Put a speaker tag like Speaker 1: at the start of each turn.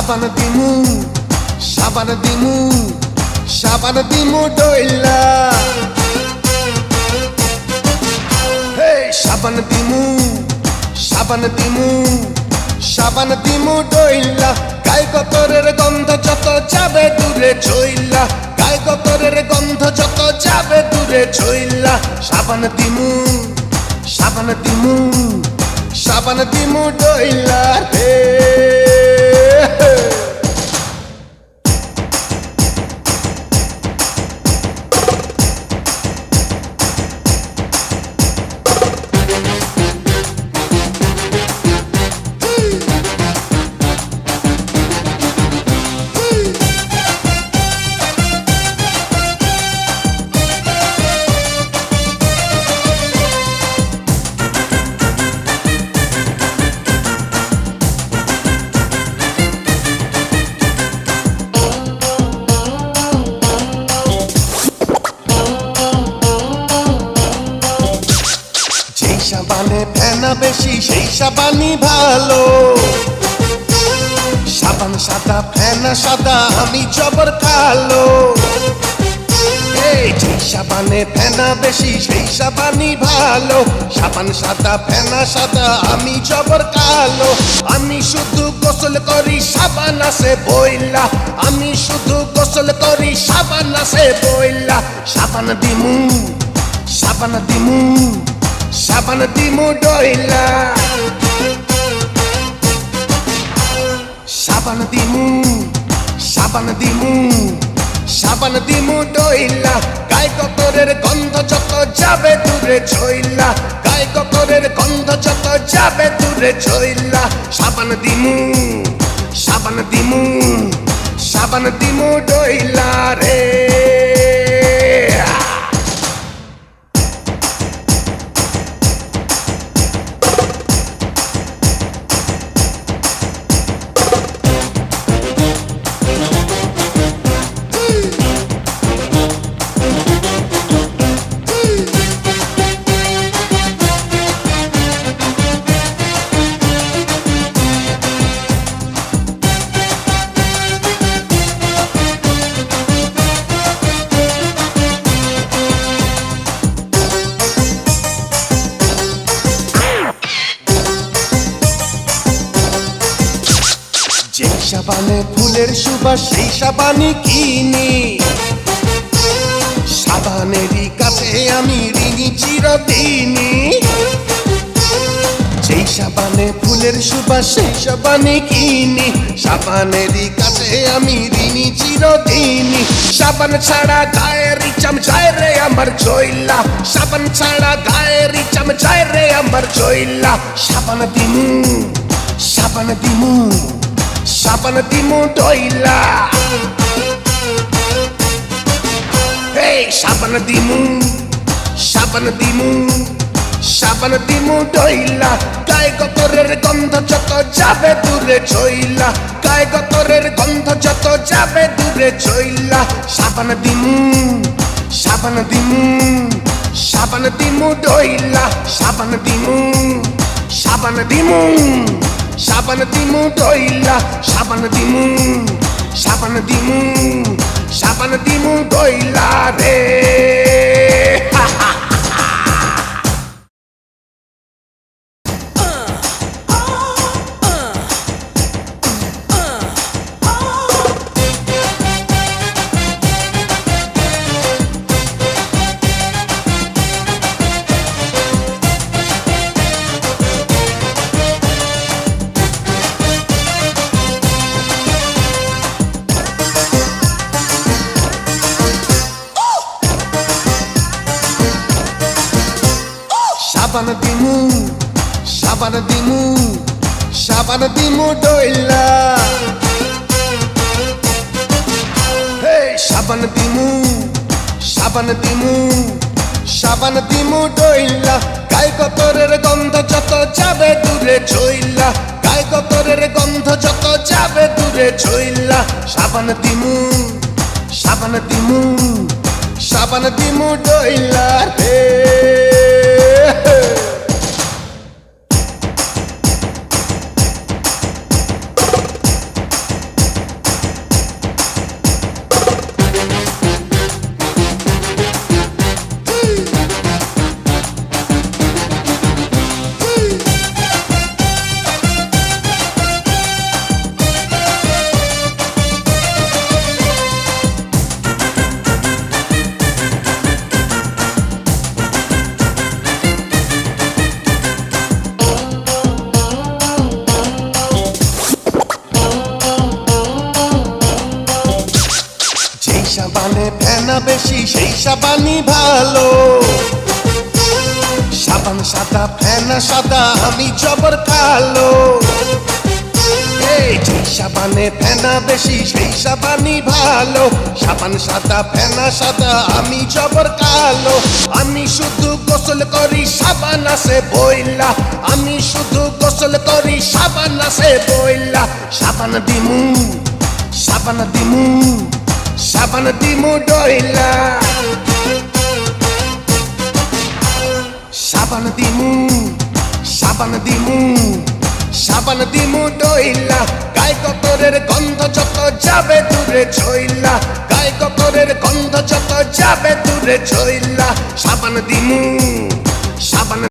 Speaker 1: সাবান দিমু সাবান দিমু সাবান দিমু ডইলা। সাবান দিমু সাবান দিমু সাবান দিমু ডইলা। গায়ে কতরের গন্ধ যত যাবে দূরে ছইলা গায়ে কতরের গন্ধ যত যাবে দূরে ছইলা সাবান দিমু সাবান দিমু সাবান দিমু ডইলা রে। যেই বেশি, সেই সাবানই ভালো। সাবান সাদা, ফেনা সাদা, আমি জবর কালো। যেই সাবানে ফেনা বেশি, সেই সাবানই ভালো। সাবান সাদা, ফেনা সাদা, আমি জবর কালো। আমি শুধু গোসল করি, সাবান আছে বইলা। আমি শুধু গোসল করি, সাবান আছে বইলা। সাবান দিমু সাবান দিমু। সাবান দিমু ডইলা। সাবান দিমু সাবান দিমু সাবান দিমু ডইলা। গায়ে কতরের গন্ধ যত যাবে দূরে ছইলা গায়ে কতরের গন্ধ যত যাবে দূরে ছইলা সাবান দিমু সাবান দিমু সাবান দিমু ডইলা রে। সাবানে ফুলের সুবাস সেই সাবানই কিনি সাবানেরই কাছে আমি ঋণী চিরদিনই। যেই সাবানে ফুলের সুবাস, সেই সাবানই কিনি সাবানেরই কাছে আমি ঋণী চিরদিনই। সাবান ছাড়া গায়ের চাম যায় রে আমার চইলা সাবান ছাড়া গায়ের চাম যায় রে আমার চইলা সাবান দিমু সাবান দিমু। সাবান দিমু ডইলা এই, সাবান দিমু সাবান দিমু সাবান দিমু ডইলা গায়ে গতরের গন্ধ যত যাবে দূরে ছইলা গায়ে গতরের গন্ধ যত যাবে দূরে ছইলা সাবান দিমু সাবান দিমু সাবান দিমু ডইলা সাবান দিমু সাবান দিমু সাবান দিমু দইলা সাবান দিমু সাবান দিমু সাবান দিমু দইলা রে। সাবান দিমু সাবান দিমু সাবান দিমু ডইলা। হে সাবান দিমু সাবান দিমু সাবান দিমু ডইলা। গায়ে কতরের গন্ধ যত যাবে দূরে ছইলা গায়ে কতরের গন্ধ যত যাবে দূরে ছইলা সাবান দিমু সাবান দিমু সাবান দিমু ডইলা রে। Yeah. সাবানে ফেনা বেশি, সেই সাবানই ভালো। সাবান সাদা, ফেনা সাদা, আমি জবর কালো। এই যে সাবানে ফেনা বেশি, সেই সাবানই ভালো। সাবান সাদা, ফেনা সাদা, আমি জবর কালো। আমি শুধু গোসল করি, সাবান আছে বইলা। আমি শুধু গোসল করি, সাবান আছে বইলা। সাবান দিমু সাবান দিমু। সাবান দিমু ডইলা। সাবান দিমু সাবান দিমু সাবান দিমু ডইলা। গায়ে কতরের গন্ধ যত যাবে দূরে ছইলা। গায়ে কতরের গন্ধ যত যাবে দূরে ছইলা। সাবান দিমু, সাবান